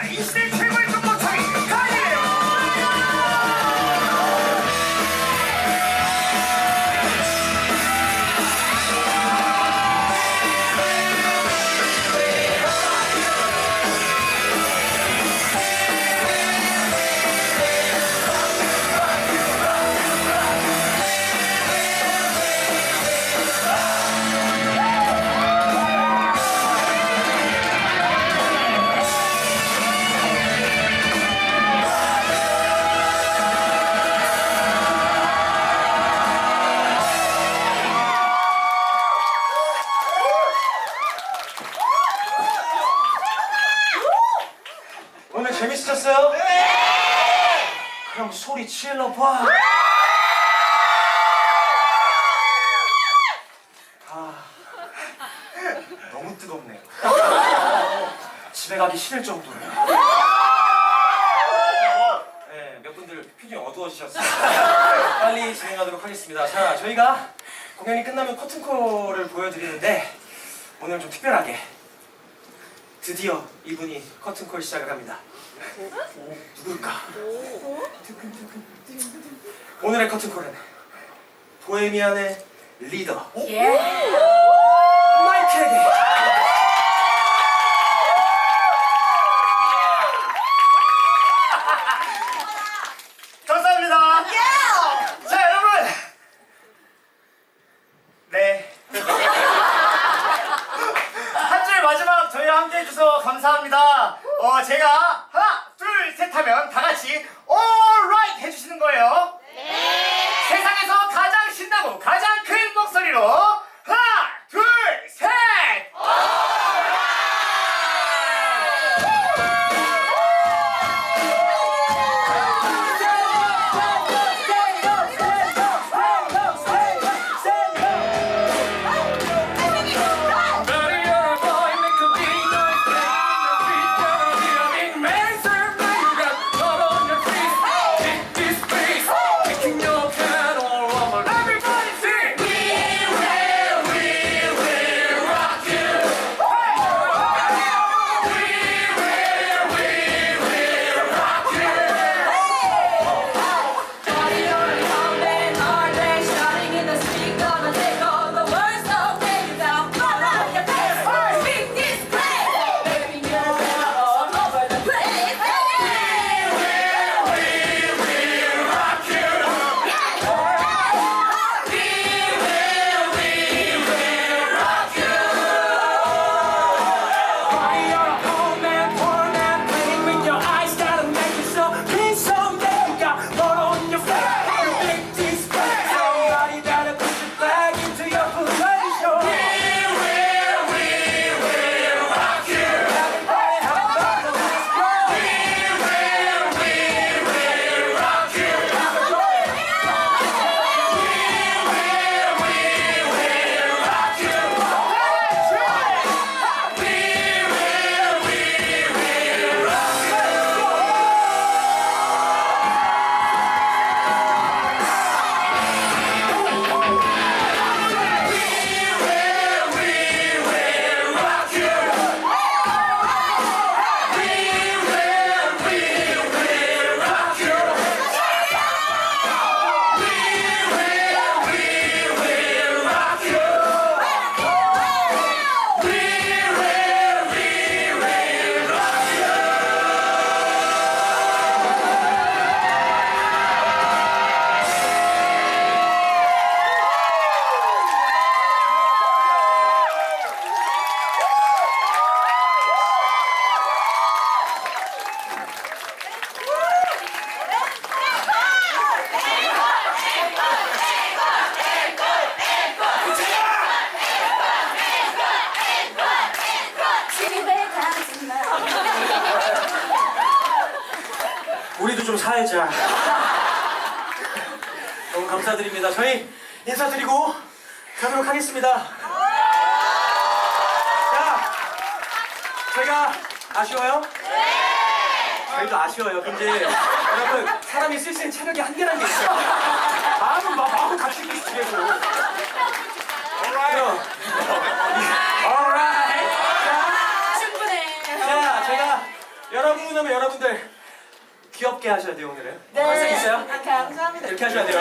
자, 이 오늘 재밌으셨어요? 네. 그럼 소리 질러봐. 아, 너무 뜨겁네요. 집에 가기 싫을 정도예요. 네, 몇 분들 표정이 어두워지셨어요. 빨리 진행하도록 하겠습니다. 자, 저희가 공연이 끝나면 커튼콜을 보여드리는데 오늘 좀 특별하게 드디어 이분이 커튼콜 시작을 합니다. 누굴까? 오늘의 커튼콜은 보헤미안의 리더 마 좀 살자. 너무 감사드립니다. 저희 인사드리고 가도록 하겠습니다. 자, 저희가 아쉬워요? 네! 저희도 아쉬워요. 근데 여러분 사람이 쓸수 있는 체력이 한계라는 게 있어요. 마음은 막 마음 같이 계시고. Alright. Alright. 자, 자, 제가 여러분 하면 여러분들 귀엽게 하셔야 돼요 오늘은. 네. 컨셉 있어요? 아, 감사합니다. 이렇게 하셔야 돼요.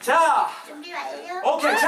자, 준비 완료. 오케이 자